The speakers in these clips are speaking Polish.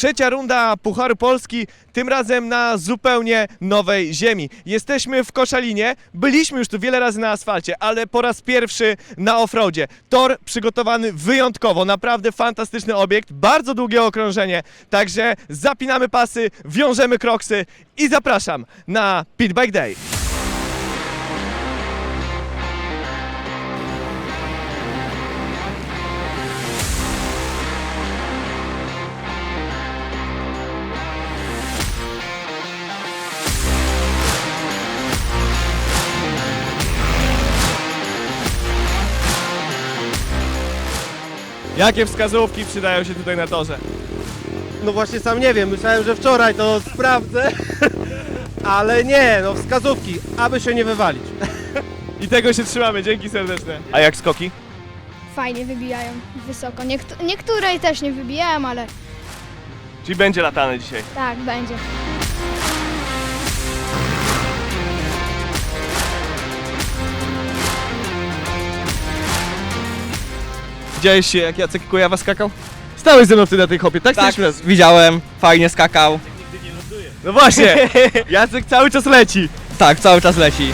Trzecia runda Pucharu Polski, tym razem na zupełnie nowej ziemi. Jesteśmy w Koszalinie, byliśmy już tu wiele razy na asfalcie, ale po raz pierwszy na offroadzie. Tor przygotowany wyjątkowo, naprawdę fantastyczny obiekt, bardzo długie okrążenie, także zapinamy pasy, wiążemy kroksy i zapraszam na Pit Bike Day. Jakie wskazówki przydają się tutaj na torze? No właśnie sam nie wiem, myślałem, że wczoraj to sprawdzę, ale nie, no wskazówki, aby się nie wywalić. I tego się trzymamy, dzięki serdeczne. A jak skoki? Fajnie wybijają wysoko. Niektó- niektóre też nie wybijają, ale Czyli będzie latane dzisiaj. tak, będzie. Widziałeś się jak Jacek Kujawa skakał? Stałeś ze mną wtedy na tej hopie, tak? Tak, Staliśmy razem. widziałem, fajnie skakał. No właśnie, Jacek cały czas leci. Tak, cały czas leci.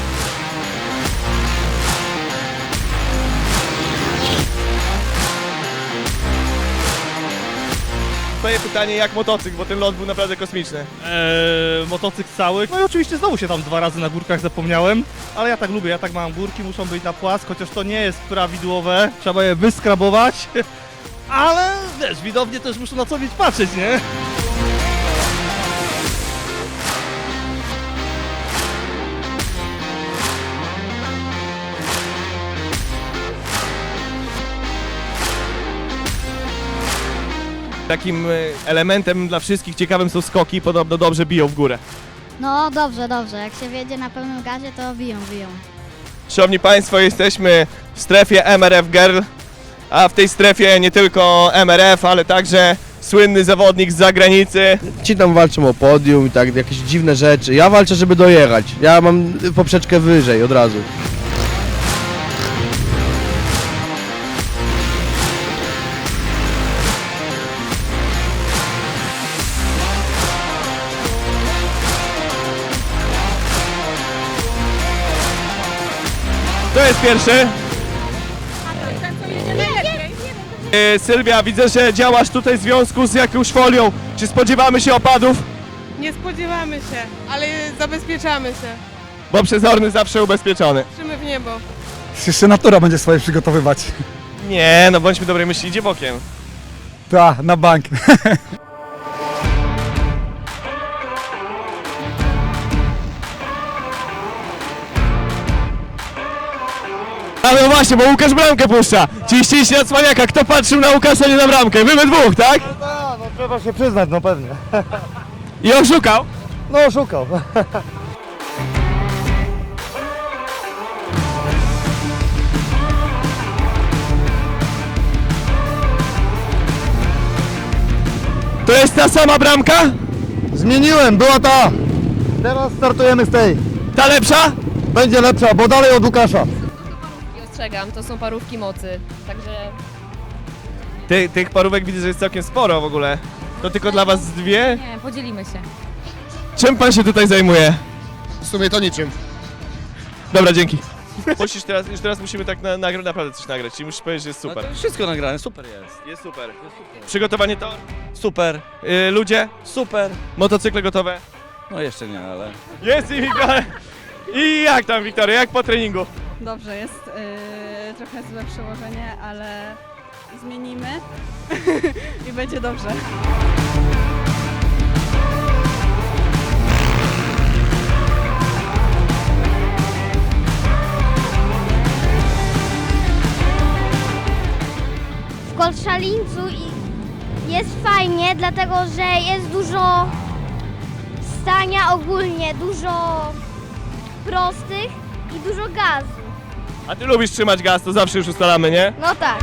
Twoje pytanie jak motocykl, bo ten lot był naprawdę kosmiczny. Eee, motocykl cały. No i oczywiście znowu się tam dwa razy na górkach zapomniałem, ale ja tak lubię, ja tak mam górki, muszą być na płasko, chociaż to nie jest prawidłowe, trzeba je wyskrabować, ale wiesz, widownie też muszą na co mieć patrzeć, nie? Takim e, elementem dla wszystkich ciekawym są skoki, podobno dobrze biją w górę. No dobrze, dobrze. Jak się wjedzie na pełnym gazie, to biją, biją. Szanowni Państwo, jesteśmy w strefie MRF Girl, a w tej strefie nie tylko MRF, ale także słynny zawodnik z zagranicy. Ci tam walczą o podium i tak, jakieś dziwne rzeczy. Ja walczę, żeby dojechać. Ja mam poprzeczkę wyżej od razu. To jest pierwszy. E, Sylwia, widzę, że działasz tutaj w związku z jakąś folią. Czy spodziewamy się opadów? Nie spodziewamy się, ale zabezpieczamy się. Bo przezorny zawsze ubezpieczony. Patrzymy w niebo. Jeszcze natura będzie swoje przygotowywać. Nie, no bądźmy dobrej myśli, idzie bokiem. Ta, na bank. A no właśnie, bo Łukasz bramkę puszcza. Ci ściśli od cwaniaka. Kto patrzył na Łukasza, nie na bramkę? Wy we dwóch, tak? no trzeba się przyznać, no pewnie. I oszukał. No oszukał. To jest ta sama bramka? Zmieniłem, była ta. Teraz startujemy z tej. Ta lepsza? Będzie lepsza, bo dalej od Łukasza. I ostrzegam, to są parówki mocy, także Ty, tych parówek widzę, że jest całkiem sporo w ogóle. To tylko dla was dwie? nie, podzielimy się. Czym pan się tutaj zajmuje? W sumie to niczym. Dobra, dzięki. Musisz teraz, już teraz musimy tak na, nagrać, naprawdę coś nagrać, czyli musisz powiedzieć, że jest super. No to wszystko nagrane, super jest. Jest super. Przygotowanie tor, Super, y, ludzie, super. motocykle gotowe. No jeszcze nie, ale... Jest i Wiktoria. I jak tam Wiktoria, jak po treningu? Dobrze, jest yy, trochę złe przełożenie, ale zmienimy i będzie dobrze. W Kolszalińcu i- jest fajnie, dlatego że jest dużo stania ogólnie, dużo prostych i dużo gazu. A ty lubisz trzymać gaz, to zawsze już ustalamy, nie? No tak.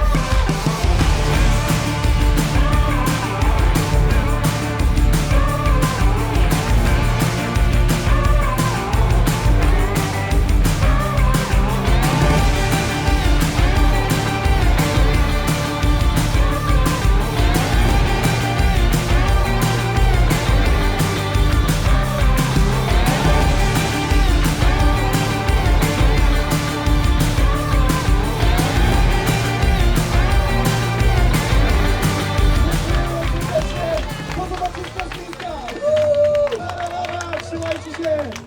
谢谢。